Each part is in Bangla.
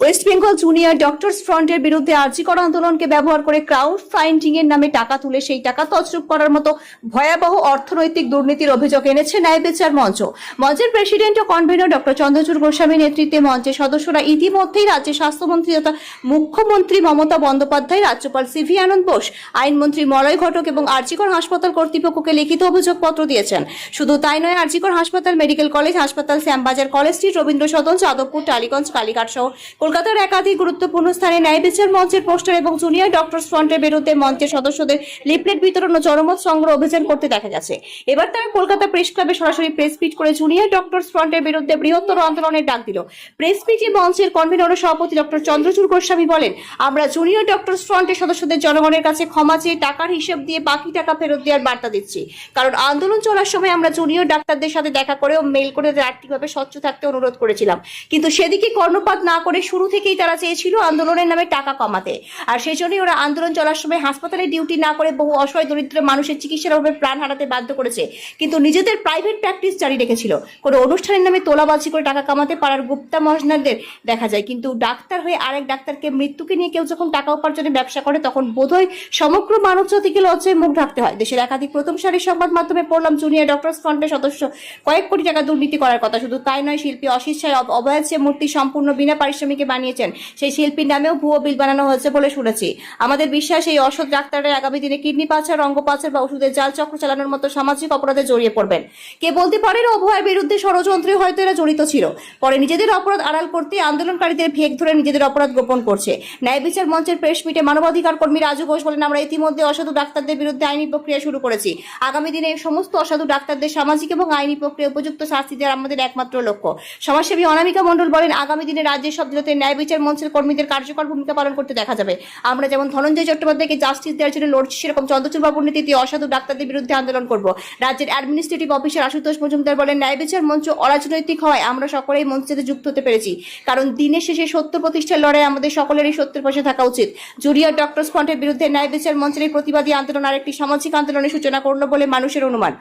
ওয়েস্ট বেঙ্গল জুনিয়র ডক্টরস ফ্রন্টের বিরুদ্ধে আর্জি আর্জিকর আন্দোলনকে ব্যবহার করে ক্রাউড ফাইন্ডিং এর নামে টাকা তুলে সেই টাকা তছরূপ করার মতো ভয়াবহ অর্থনৈতিক দুর্নীতির অভিযোগ এনেছে ন্যায় বিচার মঞ্চ। মঞ্চের প্রেসিডেন্ট ও কনভেনর ডক্টর চন্দ্রচূড় গোস্বামীর নেতৃত্বে মঞ্চের সদস্যরা ইতিমধ্যেই রাজ্যের স্বাস্থ্যমন্ত্রী তথা মুখ্যমন্ত্রী মমতা বন্দ্যোপাধ্যায়, রাজ্যপাল সিভি আনন্দ বোস, আইনমন্ত্রী মলয় ঘটক এবং আর্জিকর হাসপাতাল কর্তৃপক্ষকে লিখিত অভিযোগপত্র দিয়েছেন। শুধু তাই নয় আর্জিকর হাসপাতাল, মেডিকেল কলেজ, হাসপাতাল, শ্যামবাজার, কলেজ স্ট্রিট রবীন্দ্র সদন যাদবপুর, টালিগঞ্জ, কালীঘাট সহ কলকাতার একাধিক গুরুত্বপূর্ণ স্থানে ন্যায় বিচার মঞ্চের পোস্টার এবং জুনিয়র ডক্টর ফ্রন্টের বিরুদ্ধে মঞ্চের সদস্যদের লিফলেট বিতরণ ও জনমত সংগ্রহ অভিযান করতে দেখা গেছে। এবার তারা কলকাতা প্রেস ক্লাবে সরাসরি প্রেস পিট করে জুনিয়র ডক্টর ফ্রন্টের বিরুদ্ধে বৃহত্তর আন্দোলনের ডাক দিল। প্রেস পিটে মঞ্চের কনভেনর সভাপতি ডক্টর চন্দ্রচূড় গোস্বামী বলেন, আমরা জুনিয়র ডক্টর ফ্রন্টের সদস্যদের জনগণের কাছে ক্ষমা চেয়ে টাকার হিসেব দিয়ে বাকি টাকা ফেরত দেওয়ার বার্তা দিচ্ছি। কারণ আন্দোলন চলার সময় আমরা জুনিয়র ডাক্তারদের সাথে দেখা করে ও মেল করে আর্থিকভাবে স্বচ্ছ থাকতে অনুরোধ করেছিলাম। কিন্তু সেদিকে কর্ণপাত না করে থেকেই তারা চেয়েছিল আন্দোলনের নামে টাকা কমাতে। আর সেই জন্যই ওরা আন্দোলন চলার সময় হাসপাতালে ডিউটি না করে বহু অসহায় দরিদ্র মানুষের চিকিৎসার অভাবে প্রাণ হারাতে বাধ্য করেছে। কিন্তু নিজেদের প্রাইভেট প্র্যাকটিস জারি রেখেছিল। কোনো অনুষ্ঠানের নামে তোলাবাজি করে টাকা কামাতে পারার গুপ্তা মহাজনাদের দেখা যায়। কিন্তু ডাক্তার হয়ে আরেক ডাক্তারকে মৃত্যুকে নিয়ে কেউ যখন টাকা উপার্জনের ব্যবসা করে, তখন বোধহয় সমগ্র মানব জাতিকে লজ্জায় মুখ ঢাকতে হয়। দেশের একাধিক প্রথম সারির সংবাদ মাধ্যমে পড়লাম, জুনিয়র ডক্টরস ফ্রন্টের সদস্য। কয়েক কোটি টাকা দুর্নীতি করার কথা। শুধু তাই নয়, শিল্পী অশিস অবয়াজ মূর্তি সম্পূর্ণ বিনা পারিশ্রমিকে বানিয়েছেন। সেই শিল্পীর নামেও ভুয়ো বিল বানানো হয়েছে বলে শুনেছি। আমাদের বিশ্বাস, এই অসৎ ডাক্তাররা আগামী দিনে কিডনি পাচার অঙ্গ পাচার বা ওষুধের জাল চক্র চালানোর মতো সামাজিক অপরাধে জড়িয়ে পড়বেন। কে বলতে পারেন অভয়ের বিরুদ্ধে ষড়যন্ত্রে হয়তো এরা জড়িত ছিল। পরে নিজেদের অপরাধ আড়াল করতে আন্দোলনকারীদের ভেগ ধরে নিজেদের অপরাধ গোপন করছে। ন্যায় বিচার মঞ্চের প্রেস মিটে মানবাধিকার কর্মী রাজু ঘোষ বলেন, আমরা ইতিমধ্যে অসাধু ডাক্তারদের বিরুদ্ধে আইনি প্রক্রিয়া শুরু করেছি। আগামী দিনে এই সমস্ত অসাধু ডাক্তারদের সামাজিক এবং আইনি প্রক্রিয়া উপযুক্ত শাস্তি দেওয়ার আমাদের একমাত্র লক্ষ্য। সমাজসেবী অনামিকা মণ্ডল বলেন, আগামী দিনে রাজ্যের সব জেলাতে ন্যায় বিচার মঞ্চের কর্মীদের কার্যকর ভূমিকা পালন করতে দেখা যাবে। আমরা যেমন ধনঞ্জয় চট্টোপাধ্যায়কে জাস্টিস দেওয়ার জন্য লড়ছি, সেরকম চন্দ্রচূড় বাবুর নীতিতে অসাধু ডাক্তারদের বিরুদ্ধে আন্দোলন করব। রাজ্যের অ্যাডমিনিস্ট্রেটিভ অফিসার আশুতোষ মজুমদার বলেন, ন্যায় বিচার মঞ্চ অরাজনৈতিক হয় আমরা সকলেই মঞ্চের সাথে যুক্ত হতে পেরেছি। কারণ দিনের শেষে সত্য প্রতিষ্ঠার লড়াই আমাদের সকলেরই সত্যের পাশে থাকা উচিত। জুনিয়র ডক্টরস ফ্রন্টের বিরুদ্ধে ন্যায় বিচার মঞ্চের এই প্রতিবাদী আন্দোলন আরেকটি সামাজিক আন্দোলনের সূচনা করল বলে মানুষের অনুমান।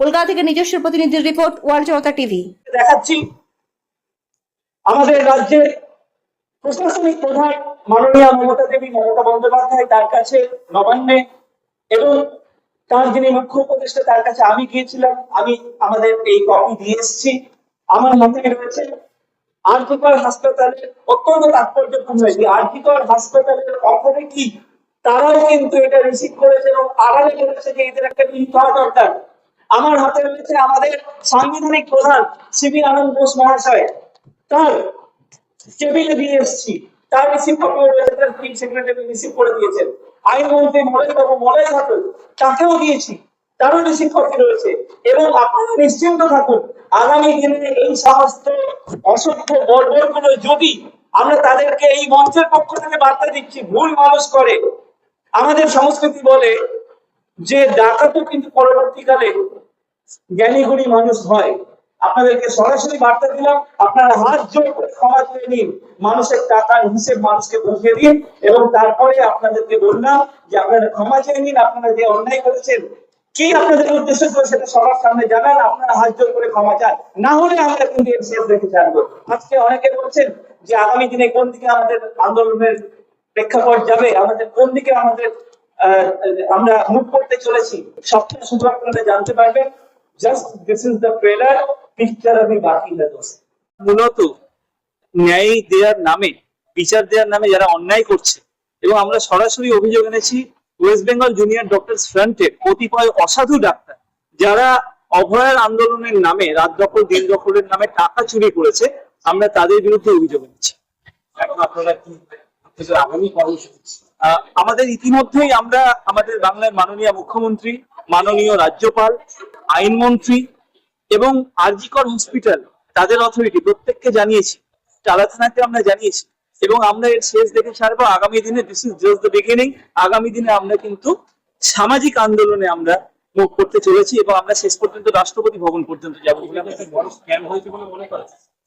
কলকাতা থেকে নিজস্ব প্রতিনিধির রিপোর্ট, ওয়ার্ল্ড জনতা টিভি। দেখাচ্ছি, আমাদের রাজ্যের প্রশাসনিক প্রধান মাননীয় মমতা দেবী, মমতা বন্দ্যোপাধ্যায় তার কাছে নবান্নে এবং তার যিনি মুখ্য উপদেষ্টা, তার কাছে আমি গিয়েছিলাম, আমি আমাদের এই কপি দিয়ে এসেছি। আমার রয়েছে? আর্থিকর হাসপাতালের অত্যন্ত তাৎপর্যপূর্ণ এটি আর্থিকর হাসপাতালের অথরিটি তারাও কিন্তু এটা রিসিভ করেছে এবং আড়ালে করেছে যে এদের একটা বিল হওয়া দরকার। আমার হাতে রয়েছে আমাদের সাংবিধানিক প্রধান সিবি আনন্দ বোস মহাশয়। তার টেবিলে দিয়ে এসেছি। তার রিসিভ কপি রয়েছে, তার চিফ সেক্রেটারি রিসিভ করে দিয়েছেন। আইনমন্ত্রী বাবু ঘটক তাকেও দিয়েছি। তারও রিসিভ কপি রয়েছে। এবং আপনারা নিশ্চিন্ত থাকুন, আগামী দিনে এই সমস্ত অসভ্য বর্বরগুলো যদি আমরা তাদেরকে এই মঞ্চের পক্ষ থেকে বার্তা দিচ্ছি, ভুল মানুষ করে। আমাদের সংস্কৃতি বলে যে, ডাকাতও কিন্তু পরবর্তীকালে জ্ঞানীগুণী মানুষ হয়। আপনাদেরকে সরাসরি বার্তা দিলাম, আপনারা হাত জোর করে ক্ষমা চেয়ে নিন, মানুষের টাকার হিসেব মানুষকে বুঝিয়ে দিন এবং তারপরে আপনাদেরকে বললাম যে আপনারা ক্ষমা চেয়ে নিন, আপনারা যে অন্যায় করেছেন, কি আপনাদের উদ্দেশ্য ছিল সেটা সবার সামনে জানান, আপনারা হাত জোর করে ক্ষমা চান। না হলে আমরা কিন্তু এর শেষ রেখে ছাড়বো। আজকে অনেকে বলছেন যে আগামী দিনে কোন দিকে আমাদের আন্দোলনের প্রেক্ষাপট যাবে, আমাদের কোন দিকে আমাদের আমরা মুখ করতে চলেছি, সবটা শুধু জানতে পারবেন। Just this is the trailer picture আমি বাকি মূলত ন্যায় দেওয়ার নামে বিচার দেওয়ার নামে যারা অন্যায় করছে এবং আমরা সরাসরি অভিযোগ এনেছি ওয়েস্ট বেঙ্গল জুনিয়র ফ্রন্টের কতিপয় অসাধু ডাক্তার যারা অভয়ার আন্দোলনের নামে রাত দখল দিন দখলের নামে টাকা চুরি করেছে আমরা তাদের বিরুদ্ধে অভিযোগ এনেছি। এখন আপনারা কি আগামী কর্মসূচি আহ, আমাদের ইতিমধ্যেই আমরা আমাদের বাংলার মাননীয় মুখ্যমন্ত্রী মাননীয় রাজ্যপাল আইনমন্ত্রী এবং আরজিকর হসপিটাল তাদের অথরিটি প্রত্যেককে জানিয়েছি টালা থানাকে আমরা জানিয়েছি এবং আমরা এর শেষ দেখে ছাড়বো আগামী দিনে this is just the beginning আগামী দিনে আমরা কিন্তু সামাজিক আন্দোলনে আমরা মুখ করতে চলেছি এবং আমরা শেষ পর্যন্ত রাষ্ট্রপতি ভবন পর্যন্ত যাব মনে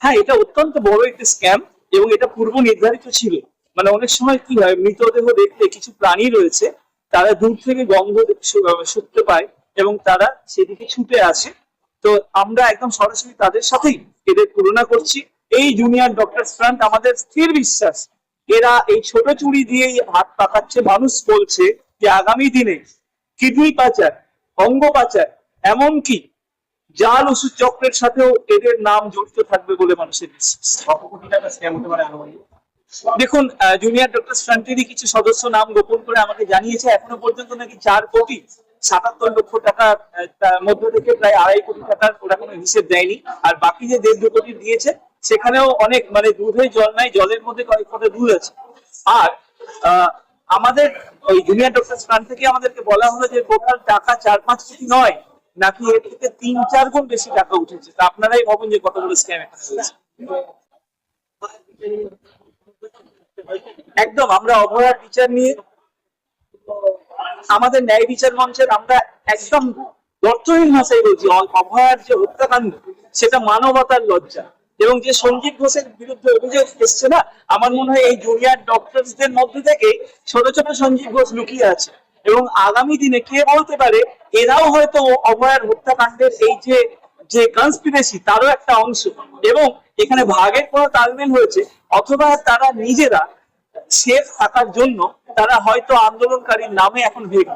হ্যাঁ এটা অত্যন্ত বড় একটি স্ক্যাম এবং এটা পূর্ব নির্ধারিত ছিল মানে অনেক সময় কি হয় মৃতদেহ দেখলে কিছু প্রাণী রয়েছে তারা দূর থেকে গন্ধ শু- শুকতে পায় এবং তারা সেদিকে ছুটে আসে। তো আমরা একদম সরাসরি তাদের সাথেই এদের তুলনা করছি। এই জুনিয়র ডক্টর ফ্রন্ট আমাদের স্থির বিশ্বাস, এরা এই ছোট চুরি দিয়েই হাত পাকাচ্ছে। মানুষ বলছে যে আগামী দিনে কিডনি পাচার, অঙ্গ পাচার, এমনকি জাল ওষুধ চক্রের সাথেও এদের নাম জড়িত থাকবে বলে মানুষের বিশ্বাস। দেখুন জুনিয়র ডক্টর ফ্রন্টেরই কিছু সদস্য নাম গোপন করে আমাকে জানিয়েছে, এখনও পর্যন্ত নাকি চার কোটি সাতাত্তর লক্ষ টাকা আহ, তার মধ্য থেকে প্রায় আড়াই কোটি টাকার ওরা কোনো হিসেব দেয়নি। আর বাকি যে দেড় দু কোটি দিয়েছে সেখানেও অনেক মানে দুধে জল নাই জলের মধ্যে কয়েক ফোঁটা দুধ আছে। আর আমাদের ওই জুনিয়র ডক্টর ফ্রান্ট থেকে আমাদেরকে বলা হলো যে টোটাল টাকা চার পাঁচ কোটি নয় নাকি এর থেকে তিন চার গুণ বেশি টাকা উঠেছে। তা আপনারাই ভাবুন যে কতগুলো স্ক্যাম এখানে হয়েছে। একদম আমরা অভয়ার বিচার নিয়ে আমাদের ন্যায় বিচার মঞ্চের আমরা একদম দর্থহীন ভাষায় বলছি অভয়ার যে হত্যাকাণ্ড, সেটা মানবতার লজ্জা। এবং যে সঞ্জীব ঘোষের বিরুদ্ধে অভিযোগ এসছে না, আমার মনে হয় এই জুনিয়র ডক্টরসদের মধ্যে থেকে ছোট ছোট সঞ্জীব ঘোষ লুকিয়ে আছে। এবং আগামী দিনে কে বলতে পারে, এরাও হয়তো অভয়ার হত্যাকাণ্ডের এই যে যে কনস্পিরেসি তারও একটা অংশ। এবং এখানে ভাগের পর তালমেল হয়েছে, অথবা তারা নিজেরা সেফ থাকার জন্য তারা হয়তো আন্দোলনকারীর নামে এখন ভেগ